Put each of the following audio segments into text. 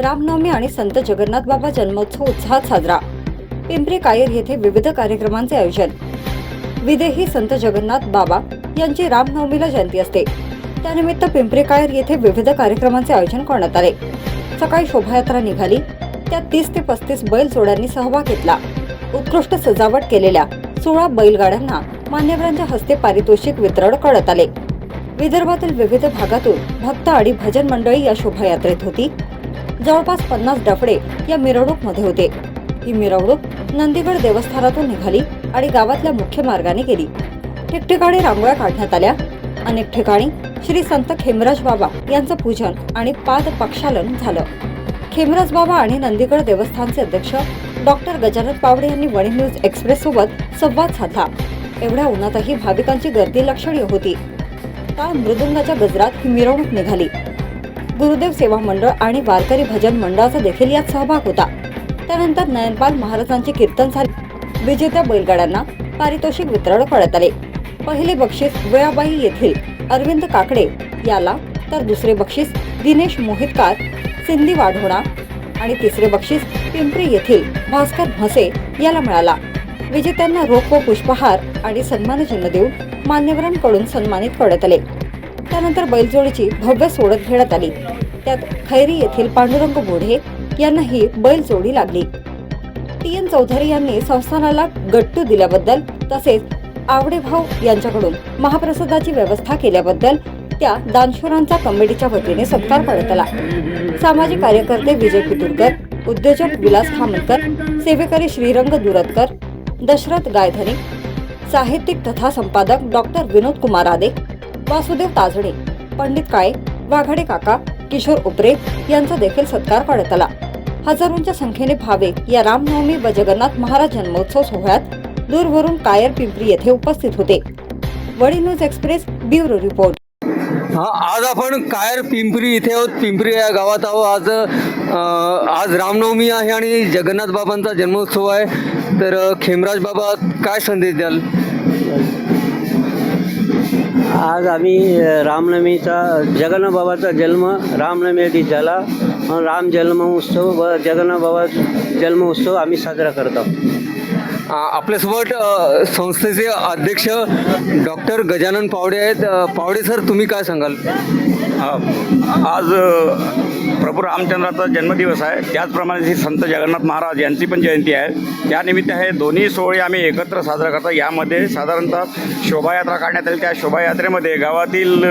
रामनवमी आणि संत जगन्नाथ बाबा जन्मोत्सव उत्साहात साजरा. पिंपरी कायर येथे विविध कार्यक्रमांचे आयोजन. विदेही संत जगन्नाथ बाबा यांची रामनवमीला जयंती असते. त्यानिमित्त पिंपरी कायर येथे विविध कार्यक्रमांचे आयोजन करण्यात आले. सकाळी शोभायात्रा निघाली. त्यात तीस ते पस्तीस बैल जोड्यांनी सहभाग घेतला. उत्कृष्ट सजावट केलेल्या सोळा बैलगाड्यांना मान्यवरांच्या हस्ते पारितोषिक वितरण करण्यात आले. विदर्भातील विविध भागातून भक्त आणि भजन मंडळी या शोभायात्रेत होती. जवळपास पन्नास डफडे या मिरवणूकमध्ये होते. ही मिरवणूक नंदीगड देवस्थानातून निघाली आणि गावातल्या मुख्य मार्गाने गेली. ठिकठिकाणी रांगोळ्या काढण्यात आल्या. अनेक ठिकाणी श्री संत खेमराज बाबा यांचं पूजन आणि पाद पक्षालन झालं. खेमराज बाबा आणि नंदीगड देवस्थानचे अध्यक्ष डॉक्टर गजानन पावडे यांनी वणी न्यूज एक्सप्रेस सोबत संवाद साधला. एवढ्या उन्हातही भाविकांची गर्दी लक्षणीय होती. काल मृदुंगाच्या गजरात ही मिरवणूक निघाली. गुरुदेव सेवा मंडळ आणि वारकरी भजन मंडळाचा देखील यात सहभाग होता. त्यानंतर नयनपाल महाराजांचे कीर्तन झाले. विजेत्या बैलगाड्यांना पारितोषिक वितरण करण्यात आले. पहिले बक्षीस वेळाबाई येथील अरविंद काकडे याला तर दुसरे बक्षीस दिनेश मोहितकार सिंधी वाढोणा आणि तिसरे बक्षीस पिंपरी येथील भास्कर म्हसे याला मिळाला. विजेत्यांना रोख व पुष्पहार आणि सन्मानचिन्ह देऊन मान्यवरांकडून सन्मानित करण्यात आले. त्यानंतर बैलजोडीची भव्य सोडत घेण्यात आली. त्यात खैरी येथील पांडुरंग बोढे यांना ही बैलजोडी लागली. टी एन चौधरी यांनी संस्थानाला गट्टू दिल्याबद्दल तसेच आवडे भाऊ यांच्याकडून महाप्रसादाची व्यवस्था केल्याबद्दल त्या दानशुरांचा कमिटीच्या वतीने सत्कार करण्यात आला. सामाजिक कार्यकर्ते विजय कुतुरकर उद्योजक विलास खामनकर सेवेकरी श्रीरंग दुरतकर दशरथ गायधनी साहित्यिक तथा संपादक डॉक्टर विनोद कुमार आदे वासुदेव ताजणे पंडित काळे वाघाडे काका किशोर उपरे यांचा देखील सत्कार करण्यात आला. हजारोंच्या संख्येने भाविक या रामनवमी व जगन्नाथ महाराज जन्मोत्सव सोहळ्यात दूरवरून कायर पिंपरी येथे उपस्थित होते. वडी न्यूज एक्सप्रेस ब्युरो रिपोर्ट. आज आपण कायर पिंपरी इथे आहोत. पिंपरी या गावात आहोत. आज आज रामनवमी आहे आणि जगन्नाथ बाबांचा जन्मोत्सव आहे. तर खेमराज बाबा काय संदेश द्याल? आज आम्ही रामनवमीचा जगन्नाथ बाबाचा जन्म रामनवमी झाला म्हणून राम जन्म उत्सव व जगन्नाथ बाबा जन्म उत्सव आम्ही साजरा करतो आपल्यासोबत अ, संस्थेचे अध्यक्ष डॉक्टर गजानन पावडे आहेत. अ, पावडे सर तुम्ही काय सांगाल? आज अ, प्रभू रामचंद्राचा जन्मदिवस आहे. त्याचप्रमाणे श्री संत जगन्नाथ महाराज यांची पण जयंती आहे. त्यानिमित्त हे दोन्ही सोहळे आम्ही एकत्र साजरा करतो. यामध्ये साधारणतः शोभायात्रा काढण्यात आली. त्या शोभायात्रेमध्ये गावातील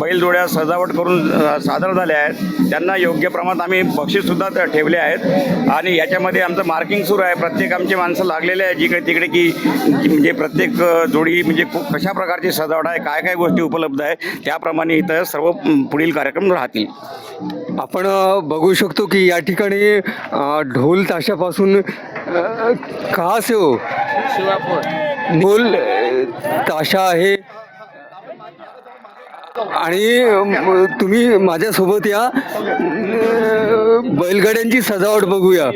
बैलजोड्या सजावट करून सादर झाल्या आहेत. त्यांना योग्य प्रमाणात आम्ही बक्षीससुद्धा ठेवले आहेत. आणि याच्यामध्ये आमचं मार्किंग सुरू आहे. प्रत्येक आमची माणसं लागलेले आहे जिकडे तिकडे की म्हणजे प्रत्येक जोडी म्हणजे खूप कशा प्रकारची सजावट आहे काय काय गोष्टी उपलब्ध आहे त्याप्रमाणे इथं सर्व पुढील कार्यक्रम राहतील. आपण बघू शकतो की या ठिकाणी ढोल ताशापासून का खास हो ढोल ताशा आहे. आणि तुम्ही माझ्यासोबत या. बैलगाड्यांची सजावट बघूया.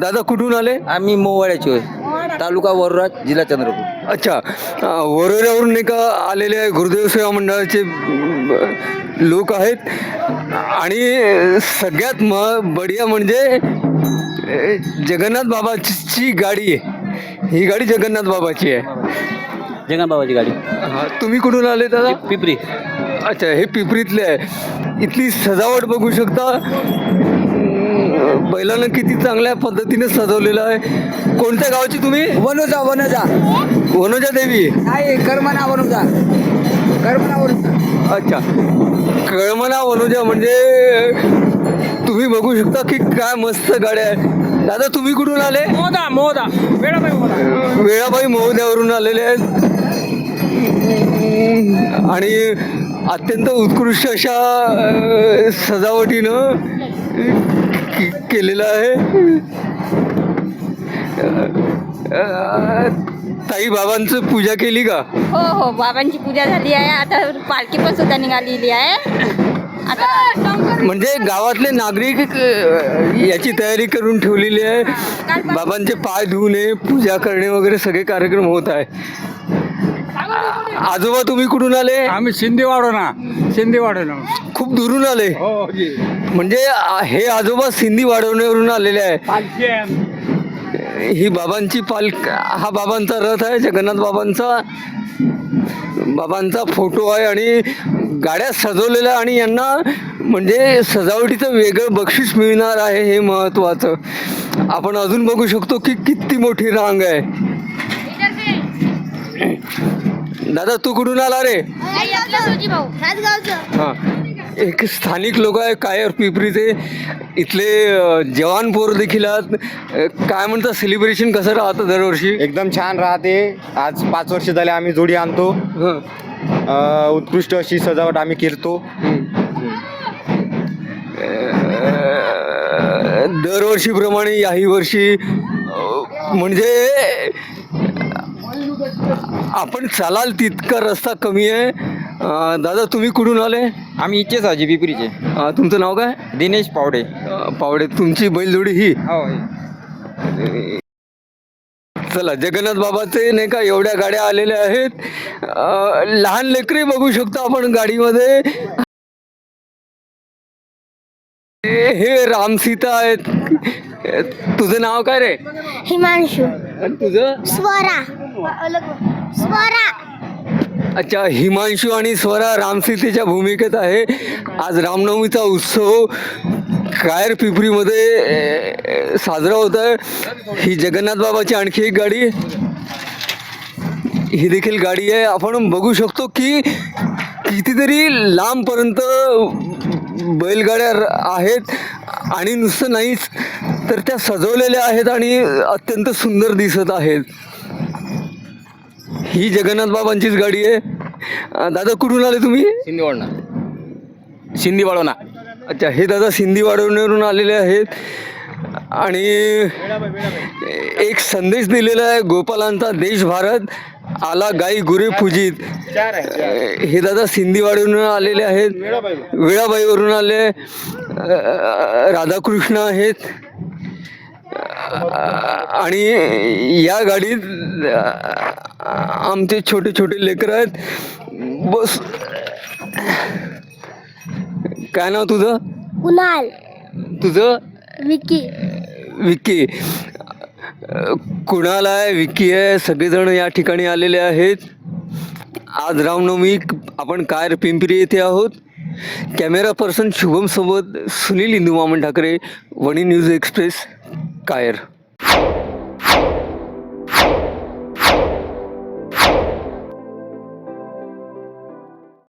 दादा कुठून आले? आम्ही मोवाड्याचे होय. तालुका वरुराज जिल्हा चंद्रपूर. अच्छा. अ, वरोऱ्यावरून नाही का आलेले आहे गुरुदेव सेवा मंडळाचे अ, लोक आहेत. आणि सगळ्यात म बढिया म्हणजे अ, जगन्नाथ बाबाची गाडी आहे. ही गाडी जगन्नाथ बाबाची आहे. जगन्नाथ बाबाची गाडी. हा, तुम्ही कुठून आले दादा? पिपरी. अच्छा हे पिपरीतले आहे. इथली सजावट बघू शकता. बैलांना किती चांगल्या पद्धतीने सजवलेलं आहे. कोणत्या गावाची तुम्ही? वनोजा वनोजा. वनोजा देवी. नाही कर्मना वनोजा. कर्मना वनोजा. अच्छा. कळमना वनोजा म्हणजे तुम्ही बघू शकता की काय मस्त गाड्या आहे दादा तुम्ही कुठून आले? मोदा मोदा. वेळाबाई मोदा. वेळाबाई महोदयावरून आलेले आहेत. आणि अत्यंत उत्कृष्ट अशा सजावटीनं केलेलं आहे. ताई बाबांचं पूजा केली का? हो हो बाबांची पूजा झाली आहे. आता पालखी पण सुद्धा निघालेली आहे. आता म्हणजे गावातले नागरिक याची तयारी करून ठेवलेली आहे. बाबांचे पाय धुणे पूजा करणे वगैरे सगळे कार्यक्रम होत आहे. आजोबा तुम्ही कुठून आले? आम्ही शिंदेवाडो ना शिंदेवाडो ना खूप दुरून आले. हो जी. म्हणजे आ- हे आजोबा सिंधी वाढवण्यावरून आलेले आहे पालखी आहे. ही बाबांची पाल हा बाबांचा रथ आहे जगन्नाथ बाबांचा बाबांचा फोटो आहे आणि गाड्या सजवलेल्या आणि यांना म्हणजे सजावटीचं वेगळं बक्षीस मिळणार आहे हे महत्त्वाचं आपण अजून बघू शकतो की किती मोठी रांग आहे. दादा तू कुठून आला रे? हां. एक स्थानिक लोक आहे कायर पिपरीचे? इथले जवान पोर देखील काय म्हणतात सेलिब्रेशन कसं राहतं दरवर्षी? एकदम छान राहते. आज पाच वर्ष झाले आम्ही जोडी आणतो. हं. उत्कृष्ट अशी सजावट आम्ही करतो दरवर्षीप्रमाणे याही वर्षी म्हणजे आपण चालाल तितका रस्ता कमी आहे. अ, दादा तुम्ही कुठून आले? आम्ही इच्छेच आजी पिपरीचे अ, तुमचं नाव काय? दिनेश पावडे. अ, पावडे तुमची बैलजोडी ही. हो चला जगन्नाथ बाबाचे नाही का एवढ्या गाड्या आलेल्या आहेत. अ, लहान लेकरे बघू शकतो आपण गाडीमध्ये. हे हे राम सीता आहेत. तुझं नाव काय रे? हिमांशु. आणि तुझं? स्वरा. स्वरा अच्छा हिमांशू आणि स्वरा रामसीतेच्या भूमिकेत आहे. आज रामनवमीचा उत्सव कायर पिपरीमध्ये साजरा होत आहे. ही जगन्नाथ बाबाची आणखी एक गाडी. ही देखील गाडी आहे. आपण बघू शकतो की कितीतरी लांबपर्यंत बैलगाड्या आहेत आणि नुसतं नाहीच तर त्या सजवलेल्या आहेत आणि अत्यंत सुंदर दिसत आहेत. ही जगन्नाथ बाबांचीच गाडी आहे. अं, दादा कुठून आले तुम्ही? शिंदेवाडना शिंदेवाडोना अच्छा हे दादा सिंधी वाढवण्यावरून आलेले आहेत. आणि एक संदेश दिलेला आहे गोपालांचा देश भारत आला गाई गुरे पूजित. अं, हे दादा सिंधी वाढवून आलेले आहेत. वेळाबाईवरून आले. अं, राधाकृष्ण आहेत. आणि या गाडीत आमचे छोटे छोटे लेकरं आहेत. बस. काय नाव तुझं? कुणाल तुझं? विकी. विकी. कुणाल आहे? विकी आहे. सगळेजण या ठिकाणी आलेले आहेत. आज रामनवमी. आपण कायर पिंपरी येथे आहोत? कॅमेरा पर्सन शुभम सोबत सुनील इंदू मामन ठाकरे वणी न्यूज एक्सप्रेस. কায়ের